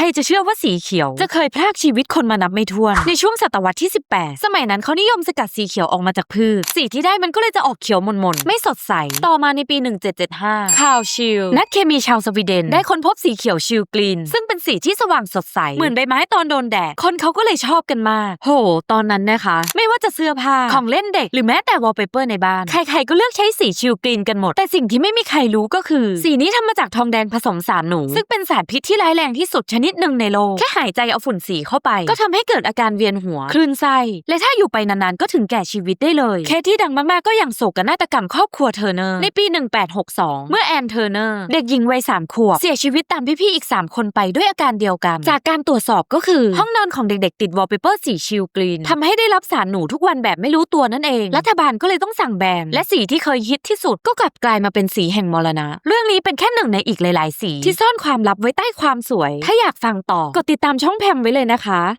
ใครจะเชื่อว่าสีเขียว จะเคยพรากชีวิตคนมานับไม่ถ้วน ในช่วงศตวรรษที่ 18 สมัยนั้นเขานิยมสกัดสีเขียวออกมาจากพืช สีที่ได้มันก็เลยจะออกเขียวมนๆ ไม่สดใส ต่อมาในปี 1775คาวชิลนักเคมีชาวสวีเดน ได้ค้นพบสีเขียวชิลกรีน ซึ่งเป็นสีที่สว่างสดใส เหมือนใบไม้ตอนโดนแดด คนเขาก็เลยชอบกันมาก โห ตอนนั้นนะคะ ไม่ ว่าจะเสื้อผ้าของเล่นเด็ก หรือแม้แต่วอลเปเปอร์ในบ้าน ใครๆก็เลือกใช้สีชิลกรีนกันหมด แต่สิ่งที่ไม่มีใครรู้ก็คือ สีนี้ทำมาจากทองแดงผสมสารหนู ซึ่งเป็นสารพิษที่ร้ายแรงที่สุดชนิดหนึ่งในโลก แค่หายใจเอาฝุ่นสีเข้าไป ก็ทำให้เกิดอาการเวียนหัว คลื่นไส้ และถ้าอยู่ไปนานๆก็ถึงแก่ชีวิตได้เลย เคสที่ดังมากๆก็อย่างโศกนาฏกรรมครอบครัวเทอร์เนอร์ในปี 1862 เมื่อแอนเทอร์เนอร์เด็กหญิงวัย3ขวบเสียชีวิตตามพี่ๆอีก 3 คนไปด้วยอาการเดียวกัน จากการตรวจสอบก็คือห้องนอนของเด็กๆ ติดวอลเปเปอร์สีชิลกรีนทำให้ได้รับสารหนูทุกวันแบบไม่รู้ตัวนั่นเอง รัฐบาลก็เลยต้องสั่งแบนและสีที่เคยฮิตที่สุดก็กลับกลายมาเป็นสีแห่งมรณะ เรื่องนี้เป็นแค่หนึ่งในอีกหลายๆ สี ที่ซ่อนความลับไว้ใต้ความสวย ถ้าอยากฟังต่อ กดติดตามช่องแพมไว้เลยนะคะ